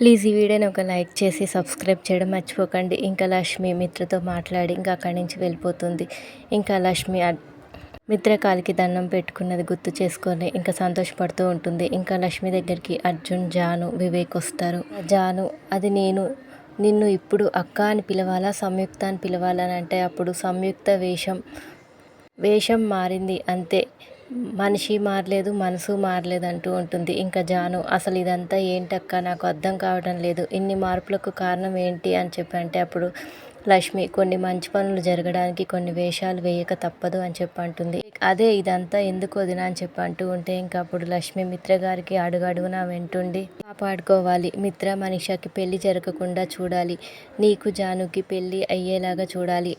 Please ఈ వీడియోని ఒక లైక్ చేసి సబ్స్క్రైబ్ చేయడం మర్చిపోకండి. ఇంకా లక్ష్మి మిత్రతో మాట్లాడి ఇంకా అక్కడి నుంచి వెళ్ళిపోతుంది. ఇంకా లక్ష్మి అ- మిత్ర కాలికి దండం పెట్టుకున్నది గుర్తు చేసుకొని ఇంకా సంతోషపడుతూ ఉంటుంది. ఇంకా లక్ష్మి దగ్గరికి అర్జున్ జాను వివేక్ వస్తారు. జాను అది నేను నిన్ను ఇప్పుడు అక్క అని పిలవాలా సంయుక్త అని పిలవాలని అంటే అప్పుడు సంయుక్త వేషం వేషం మారింది. అంతే. మనిషి మారలేదు మనసు మారలేదు అంటూ ఉంటుంది. ఇంకా జాను అసలు ఇదంతా ఏంటక్క? నాకు అర్థం కావడం లేదు. ఇన్ని మార్పులకు కారణం ఏంటి అని చెప్పి అంటే అప్పుడు లక్ష్మి కొన్ని మంచి పనులు జరగడానికి కొన్ని వేషాలు వేయక తప్పదు అని చెప్పి అంటుంది. అదే ఇదంతా ఎందుకు వదిన అని చెప్పి అంటూ ఉంటే ఇంకా అప్పుడు లక్ష్మి మిత్ర గారికి అడుగడుగునా వెంటుండి కాపాడుకోవాలి. మిత్ర మనిషికి పెళ్ళి జరగకుండా చూడాలి. నీకు జానుకి పెళ్ళి అయ్యేలాగా చూడాలి.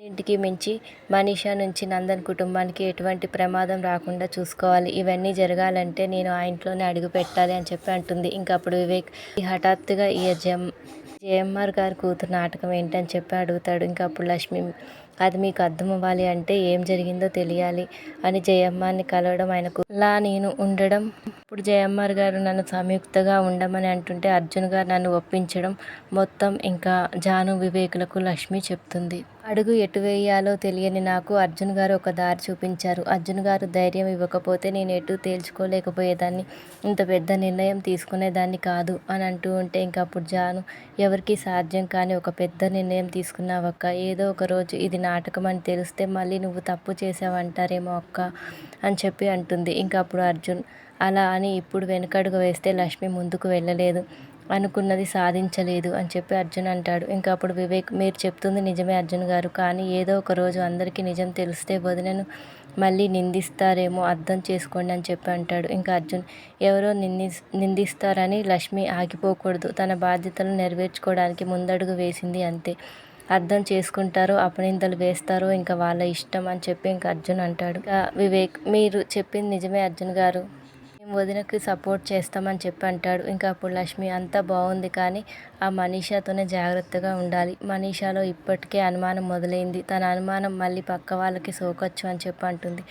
ఇంటికి మించి మనీషా నుంచి నందన్ కుటుంబానికి ఎటువంటి ప్రమాదం రాకుండా చూసుకోవాలి. ఇవన్నీ జరగాలంటే నేను ఆ ఇంట్లోనే అడుగు పెట్టాలి అని చెప్పి అంటుంది. ఇంకా అప్పుడు వివేక్ ఈ హఠాత్తుగా ఈ జమ్ జేఎంఆర్ గారు కూతురు నాటకం ఏంటని చెప్పి అడుగుతాడు. ఇంకా అప్పుడు లక్ష్మి అది మీకు అర్థం అవ్వాలి అంటే ఏం జరిగిందో తెలియాలి అని జయమ్మాని కలవడం ఆయనకు లా నేను ఉండడం ఇప్పుడు జయమ్మార్ గారు నన్ను సంయుక్తగా ఉండమని అంటుంటే అర్జున్ గారు నన్ను ఒప్పించడం మొత్తం ఇంకా జాను వివేకులకు లక్ష్మి చెప్తుంది. అడుగు ఎటు వేయాలో తెలియని నాకు అర్జున్ గారు ఒక దారి చూపించారు. అర్జున్ గారు ధైర్యం ఇవ్వకపోతే నేను ఎటు తేల్చుకోలేకపోయేదాన్ని. ఇంత పెద్ద నిర్ణయం తీసుకునేదాన్ని కాదు అని అంటూ ఉంటే ఇంకప్పుడు జాను ఎవరికి సాధ్యం కాని ఒక పెద్ద నిర్ణయం తీసుకున్నావక్క. ఏదో ఒక రోజు ఇది నాటకం అని తెలిస్తే మళ్ళీ నువ్వు తప్పు చేసావంటారేమో అక్క అని చెప్పి అంటుంది. ఇంకా అప్పుడు అర్జున్ అలా అని ఇప్పుడు వెనకడుగు వేస్తే లక్ష్మి ముందుకు వెళ్ళలేదు. అనుకున్నది సాధించలేదు అని చెప్పి అర్జున్ అంటాడు. ఇంకా అప్పుడు వివేక్ మీరు చెప్తుంది నిజమే అర్జున్ గారు కానీ ఏదో ఒక రోజు అందరికీ నిజం తెలిస్తే వదినను మళ్ళీ నిందిస్తారేమో అర్థం చేసుకోండి అని చెప్పి అంటాడు. ఇంకా అర్జున్ ఎవరో నింది నిందిస్తారని లక్ష్మి ఆగిపోకూడదు. తన బాధ్యతలు నెరవేర్చుకోవడానికి ముందడుగు వేసింది అంతే. అర్థం చేసుకుంటారో అపనిందలు వేస్తారో ఇంకా వాళ్ళ ఇష్టం అని చెప్పి ఇంకా అర్జున్ అంటాడు. వివేక్ మీరు చెప్పింది నిజమే అర్జున్ గారు. వదినకి సపోర్ట్ చేస్తామని చెప్పి అంటాడు. ఇంకా అప్పుడు లక్ష్మి అంతా బాగుంది కానీ ఆ మనీషాతోనే జాగ్రత్తగా ఉండాలి. మనీషాలో ఇప్పటికే అనుమానం మొదలైంది. తన అనుమానం మళ్ళీ పక్క వాళ్ళకి సోకొచ్చు అని చెప్పి అంటుంది.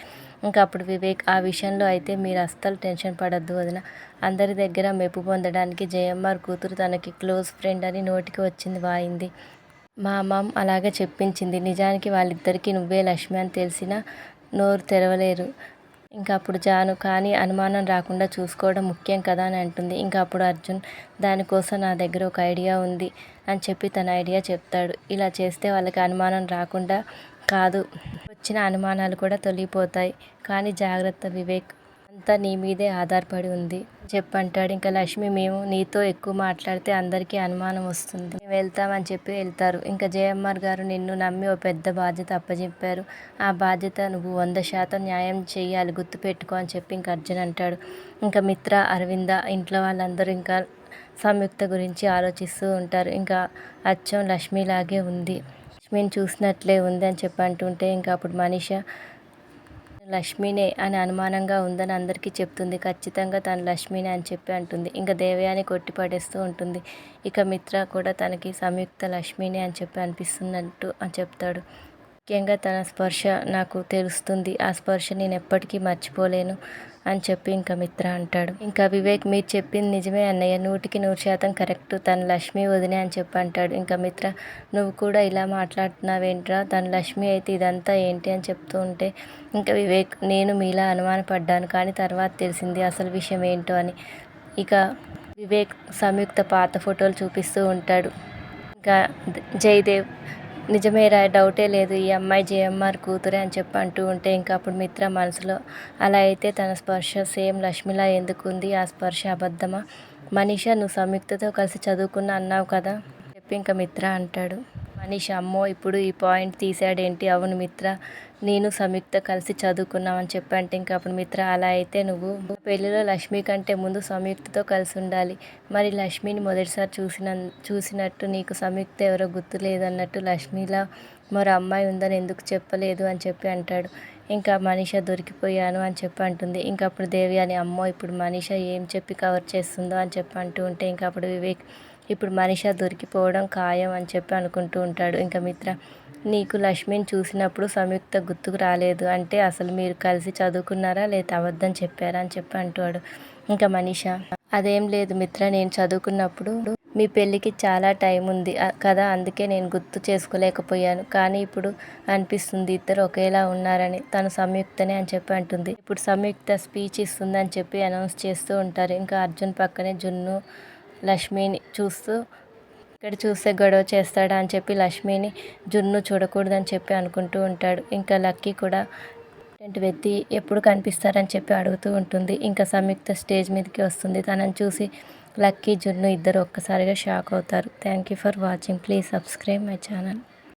ఇంకా అప్పుడు వివేక్ ఆ విషయంలో అయితే మీరు అస్సలు టెన్షన్ పడద్దు వదిన. అందరి దగ్గర మెప్పు పొందడానికి జయమ్మార్ కూతురు తనకి క్లోజ్ ఫ్రెండ్ అని నోటికి వచ్చింది వాయింది. మా అమ్మమ్మ అలాగే చెప్పించింది. నిజానికి వాళ్ళిద్దరికీ నువ్వే లక్ష్మి అని తెలిసినా నోరు తెరవలేరు. ఇంకా అప్పుడు జాను కానీ అనుమానం రాకుండా చూసుకోవడం ముఖ్యం కదా అని అంటుంది. ఇంకా అప్పుడు అర్జున్ దానికోసం నా దగ్గర ఒక ఐడియా ఉంది అని చెప్పి తన ఐడియా చెప్తాడు. ఇలా చేస్తే వాళ్ళకి అనుమానం రాకుండా కాదు వచ్చిన అనుమానాలు కూడా తొలగిపోతాయి. కానీ జాగ్రత్త వివేక్ అంతా నీ మీదే ఆధారపడి ఉంది. చెప్పంటాడు. ఇంకా లక్ష్మి మేము నీతో ఎక్కువ మాట్లాడితే అందరికీ అనుమానం వస్తుంది. మేము వెళ్తామని చెప్పి వెళ్తారు. ఇంకా జయమ్మార్ గారు నిన్ను నమ్మి ఓ పెద్ద బాధ్యత అప్పచెప్పారు ఆ బాధ్యత నువ్వు వంద శాతం న్యాయం చేయాలి గుర్తుపెట్టుకో అని చెప్పి ఇంకా అర్జున్ అంటాడు. ఇంకా మిత్ర అరవింద ఇంట్లో వాళ్ళందరూ ఇంకా సంయుక్త గురించి ఆలోచిస్తూ ఉంటారు. ఇంకా అచ్చం లక్ష్మిలాగే ఉంది. లక్ష్మిని చూసినట్లే ఉంది అని చెప్పి అంటుంటే ఇంకా అప్పుడు మనిష లక్ష్మినే అని అనుమానంగా ఉందని అందరికీ చెప్తుంది. ఖచ్చితంగా తను లక్ష్మినే అని చెప్పి అంటుంది. ఇంకా దేవయాని కొట్టి పడేస్తూ ఉంటుంది. ఇక మిత్ర కూడా తనకి సంయుక్త లక్ష్మినే అని చెప్పి అనిపిస్తున్నట్టు అని చెప్తాడు. ముఖ్యంగా తన స్పర్శ నాకు తెలుస్తుంది. ఆ స్పర్శ నేను ఎప్పటికీ మర్చిపోలేను అని చెప్పి ఇంకా మిత్ర అంటాడు. ఇంకా వివేక్ మీరు చెప్పింది నిజమే అన్నయ్య. నూటికి నూరు శాతం కరెక్ట్. తను లక్ష్మి వదినే అని చెప్పి అంటాడు. ఇంకా మిత్ర నువ్వు కూడా ఇలా మాట్లాడుతున్నావేంట్రా? తను లక్ష్మి అయితే ఇదంతా ఏంటి అని చెప్తూ ఉంటే ఇంకా వివేక్ నేను మీలా అనుమానపడ్డాను కానీ తర్వాత తెలిసింది అసలు విషయం ఏంటో అని. ఇక వివేక్ సంయుక్త పాత ఫోటోలు చూపిస్తూ ఉంటాడు. ఇంకా జయదేవ్ నిజమేరా డౌటే లేదు. ఈ అమ్మాయి జేఎంఆర్ కూతురే అని చెప్పి అంటూ ఉంటే ఇంకా అప్పుడు మిత్ర మనసులో అలా అయితే తన స్పర్శ సేమ్ లక్ష్మిలా ఎందుకు ఉంది? ఆ స్పర్శ అబద్ధమా? మనీషా నువ్వు సంయుక్తతో కలిసి చదువుకున్నా అన్నావు కదా? చెప్పి ఇంకా మిత్ర అంటాడు. మనీష అమ్మో ఇప్పుడు ఈ పాయింట్ తీసాడేంటి అవును మిత్ర నేను సంయుక్త కలిసి చదువుకున్నామని చెప్పంటే ఇంకా అప్పుడు మిత్ర అలా అయితే నువ్వు పెళ్ళిలో లక్ష్మి కంటే ముందు సంయుక్తతో కలిసి ఉండాలి. మరి లక్ష్మిని మొదటిసారి చూసిన చూసినట్టు నీకు సంయుక్త ఎవరో గుర్తు లేదన్నట్టు లక్ష్మిలా మరో అమ్మాయి ఉందని ఎందుకు చెప్పలేదు అని చెప్పి అంటాడు. ఇంకా మనీష దొరికిపోయాను అని చెప్పి అంటుంది. ఇంకా అప్పుడు దేవి అని అమ్మో ఇప్పుడు మనీష ఏం చెప్పి కవర్ చేస్తుందో అని చెప్పి అంటూ ఉంటే ఇంకా అప్పుడు వివేక్ ఇప్పుడు మనిష దొరికిపోవడం ఖాయం అని చెప్పి అనుకుంటూ ఉంటాడు. ఇంకా మిత్ర నీకు లక్ష్మిని చూసినప్పుడు సంయుక్త గుర్తుకు రాలేదు అంటే అసలు మీరు కలిసి చదువుకున్నారా లేదా అబద్ధం చెప్పారా అని చెప్పి అంటాడు. ఇంకా మనిష అదేం లేదు మిత్ర నేను చదువుకున్నప్పుడు మీ పెళ్ళికి చాలా టైం ఉంది కదా అందుకే నేను గుర్తు చేసుకోలేకపోయాను. కానీ ఇప్పుడు అనిపిస్తుంది ఇద్దరు ఒకేలా ఉన్నారని తను సంయుక్తనే అని చెప్పి అంటుంది. ఇప్పుడు సంయుక్త స్పీచ్ ఇస్తుంది అని చెప్పి అనౌన్స్ చేస్తూ ఉంటారు. ఇంకా అర్జున్ పక్కనే జున్ను లక్ష్మిని చూస్తూ ఇక్కడ చూస్తే గొడవ చేస్తాడా? అని చెప్పి లక్ష్మిని జున్ను చూడకూడదని చెప్పి అనుకుంటూ ఉంటాడు. ఇంకా లక్కీ కూడా ఇటువంటి వ్యక్తి ఎప్పుడు కనిపిస్తారని చెప్పి అడుగుతూ ఉంటుంది. ఇంకా సంయుక్త స్టేజ్ మీదకి వస్తుంది. తనని చూసి లక్కీ జున్ను ఇద్దరు ఒక్కసారిగా షాక్ అవుతారు. Thank you for watching. Please subscribe my channel.